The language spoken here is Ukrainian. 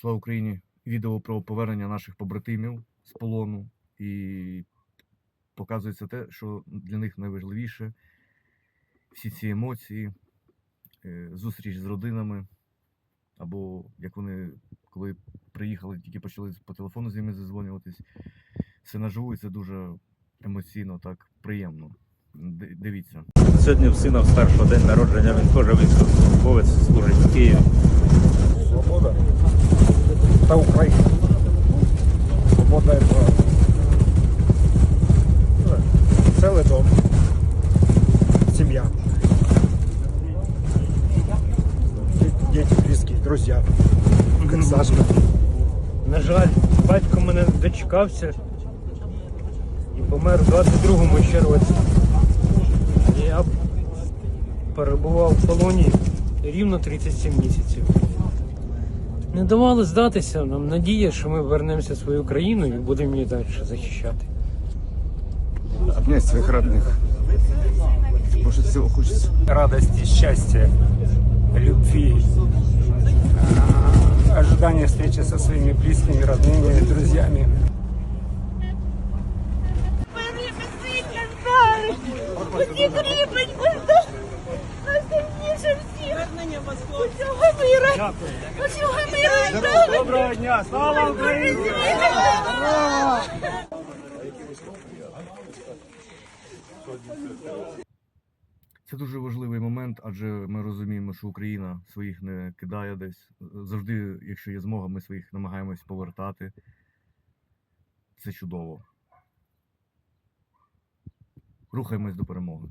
Слава Україні! Відео про повернення наших побратимів з полону. І показується те, що для них найважливіше всі ці емоції, е, зустріч з родинами, або як вони, коли приїхали, тільки почали по телефону з ними зазвонюватись. Все наживо, і це дуже емоційно, так приємно. Дивіться. Сьогодні в сина в першого день народження він теж військовослужбовець служить в Києві. Та Україна. Свобода это целый дом. Семья. Де- Дети, близкие, друзья. Сашка. На жаль, батько мене дочекався і помер у 22-му ще році. Я перебував в полоні рівно 37 місяців. Не давали здатися нам надія, що ми вернемося в свою країну і будемо її далі захищати. обнять своих родных. Больше всего хочется. радости, счастья, любви, ожидания встречи со своими близкими, родными, друзьями. Усі кріпить, найсильніше всіх! Усього мира! Усього мира! Доброго дня! Слава Україні! Це дуже важливий момент, адже ми розуміємо, що Україна своїх не кидає десь. Завжди, якщо є змога, ми своїх намагаємось повертати. Це чудово. Рухаємось до перемоги.